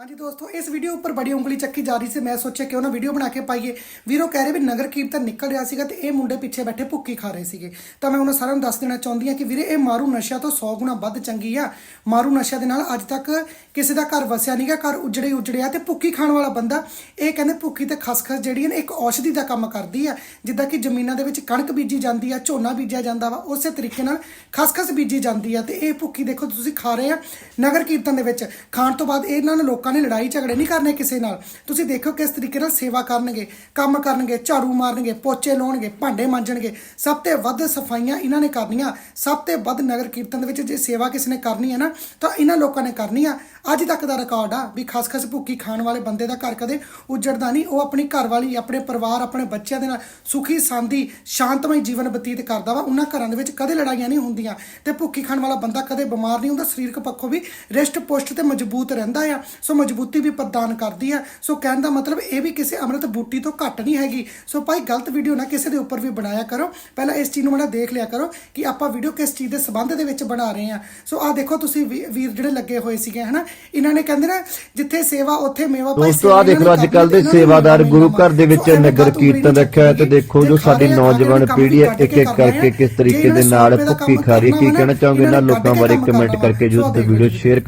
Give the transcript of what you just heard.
ਹਾਂਜੀ ਦੋਸਤੋ, ਇਸ ਵੀਡੀਓ ਉੱਪਰ ਬੜੀ ਉਂਗਲੀ ਚੱਕੀ ਜਾ ਰਹੀ ਸੀ। ਮੈਂ ਸੋਚਿਆ ਕਿਉਂ ਨਾ ਵੀਡੀਓ ਬਣਾ ਕੇ ਪਾਈਏ। ਵੀਰੋ ਕਹਿ ਰਹੇ ਵੀ ਨਗਰ ਕੀਰਤਨ ਨਿਕਲ ਰਿਹਾ ਸੀਗਾ ਤੇ ਇਹ ਮੁੰਡੇ ਪਿੱਛੇ ਬੈਠੇ ਭੁੱਕੀ ਖਾ ਰਹੇ ਸੀਗੇ। ਤਾਂ ਮੈਂ ਉਹਨਾਂ ਸਾਰਿਆਂ ਨੂੰ ਦੱਸ ਦੇਣਾ ਚਾਹੁੰਦੀ ਹਾਂ ਕਿ ਵੀਰੇ, ਇਹ ਮਾਰੂ ਨਸ਼ਾ ਤੋਂ 100 ਗੁਣਾ ਵੱਧ ਚੰਗੀ ਆ। ਮਾਰੂ ਨਸ਼ਾ ਦੇ ਨਾਲ ਅੱਜ ਤੱਕ ਕਿਸੇ ਦਾ ਘਰ ਵਸਿਆ ਨਹੀਂਗਾ ਘਰ ਉਜੜੇ ਹੀ ਉਜੜਿਆ ਤੇ ਭੁੱਕੀ ਖਾਣ ਵਾਲਾ ਬੰਦਾ। ਇਹ ਕਹਿੰਦੇ ਭੁੱਕੀ ਤੇ ਖਸਖਸ ਜਿਹੜੀ ਹੈ ਨਾ, ਇੱਕ ਔਸ਼ਧੀ ਦਾ ਕੰਮ ਕਰਦੀ ਆ। ਜਿੱਦਾਂ ਕਿ ਜ਼ਮੀਨਾਂ ਦੇ ਵਿੱਚ ਕਣਕ ਬੀਜੀ ਜਾਂਦੀ ਆ, ਝੋਨਾ ਬੀਜਿਆ ਜਾਂਦਾ ਵਾ, ਉਸੇ ਤਰੀਕੇ ਨਾਲ ਖਸਖਸ ਬੀਜੀ ਜਾਂਦੀ ਆ ਤੇ ਇਹ ਭੁੱਕੀ ਦੇਖੋ ਤੁਸੀਂ ਖਾ ਰਹੇ ਆ ਨਗਰ ਕੀਰਤਨ ਦੇ ਵਿੱਚ। ਖਾਣ ਤੋਂ ਬਾਅਦ ਇਹਨਾਂ ਨੇ ਲੋਕਾਂ ਨੇ ਲੜਾਈ ਝਗੜੇ ਨਹੀਂ ਕਰਨੇ ਕਿਸੇ ਨਾਲ। ਤੁਸੀਂ ਦੇਖੋ ਕਿਸ ਤਰੀਕੇ ਨਾਲ ਸੇਵਾ ਕਰਨਗੇ, ਕੰਮ ਕਰਨਗੇ, ਝਾੜੂ ਮਾਰਨਗੇ, ਪੋਚੇ ਲਾਉਣਗੇ, ਭਾਂਡੇ ਮਾਂਜਣਗੇ। ਸਭ ਤੋਂ ਵੱਧ ਸਫਾਈਆਂ ਇਹਨਾਂ ਨੇ ਕਰਨੀਆਂ। ਸਭ ਤੋਂ ਵੱਧ ਨਗਰ ਕੀਰਤਨ ਦੇ ਵਿੱਚ ਜੇ ਸੇਵਾ ਕਿਸੇ ਨੇ ਕਰਨੀ ਹੈ ਨਾ, ਤਾਂ ਇਹਨਾਂ ਲੋਕਾਂ ਨੇ ਕਰਨੀ ਆ। ਅੱਜ ਤੱਕ ਦਾ ਰਿਕਾਰਡ ਆ ਵੀ ਖਸ-ਖਸ ਭੁੱਕੀ ਖਾਣ ਵਾਲੇ ਬੰਦੇ ਦਾ ਘਰ ਕਦੇ ਉਜੜਦਾ ਨਹੀਂ। ਉਹ ਆਪਣੀ ਘਰ ਵਾਲੀ ਆਪਣੇ ਪਰਿਵਾਰ, ਆਪਣੇ ਬੱਚਿਆਂ ਦੇ ਨਾਲ ਸੁਖੀ ਸਾਂਦੀ ਸ਼ਾਂਤਮਈ ਜੀਵਨ ਬਤੀਤ ਕਰਦਾ ਵਾ। ਉਹਨਾਂ ਘਰਾਂ ਦੇ ਵਿੱਚ ਕਦੇ ਲੜਾਈਆਂ ਨਹੀਂ ਹੁੰਦੀਆਂ ਤੇ ਭੁੱਕੀ ਖਾਣ ਵਾਲਾ ਬੰਦਾ ਕਦੇ ਬਿਮਾਰ ਨਹੀਂ ਹੁੰਦਾ। ਸਰੀਰਕ ਪੱਖੋਂ ਵੀ ਰਿਸ਼ਟ ਪੁਸ਼ਟ ਤੇ ਮਜ਼ਬੂਤ ਰਹਿੰਦਾ ਆ। ਸੋ ਮਜ਼ਬੂਤੀ ਵੀ ਪ੍ਰਦਾਨ ਕਰਦੀ ਆ ਸੋ ਕਹਿਣ ਦਾ ਮਤਲਬ ਇਹ ਵੀ ਕਿਸੇ ਅੰਮ੍ਰਿਤ ਬੂਟੀ ਤੋਂ ਘੱਟ ਨਹੀਂ ਹੈਗੀ ਸੋ ਭਾਈ ਗਲਤ ਵੀਡੀਓ ਨਾ ਕਿਸੇ ਦੇ ਉੱਪਰ ਵੀ ਬਣਾਇਆ ਕਰੋ ਪਹਿਲਾਂ ਇਸ ਚੀਜ਼ ਨੂੰ ਮਾੜਾ ਦੇਖ ਲਿਆ ਕਰੋ ਕਿ ਆਪਾਂ ਵੀਡੀਓ ਕਿਸ ਚੀਜ਼ ਦੇ ਸਬੰਧ ਦੇ ਵਿੱਚ ਬਣਾ ਰਹੇ ਆ ਸੋ ਆਹ ਦੇਖੋ ਤੁਸੀਂ ਵੀਰ ਜਿਹੜੇ ਲੱਗੇ ਹੋਏ ਸੀਗੇ ਹਨਾ ਇਹਨਾਂ ਨੇ ਕਹਿੰਦੇ ਨਾ ਜਿੱਥੇ ਸੇਵਾ ਉੱਥੇ ਮੇਵਾ ਭਾਈ ਦੋਸਤੋ ਆ ਦੇਖ ਲਓ ਅੱਜ ਕੱਲ ਦੇ ਸੇਵਾਦਾਰ ਗੁਰੂ। ਘਰ ਦੇ ਵਿੱਚ ਨਗਰ ਕੀਰਤਨ ਰੱਖਿਆ ਹੈ ਤੇ। ਦੇਖੋ ਜੋ ਸਾਡੀ ਆ, ਨੌਜਵਾਨ ਪੀੜ੍ਹੀ ਹੈ ਇੱਕ ਇੱਕ ਆ। ਕਰਕੇ ਕਿਸ ਤਰੀਕੇ ਦੇ ਨਾਲ ਕੰਮ ਖਾ ਰਹੀ ਹੈ ਕੀ ਕਹਿਣਾ ਚਾਹੋਗੇ ਇਹਨਾਂ ਲੋਕਾਂ ਬਾਰੇ ਕੰਮ ਕਮੈਂਟ ਕਰਕੇ ਜਰੂਰ ਵੀਡੀਓ ਸ਼ੇਅਰ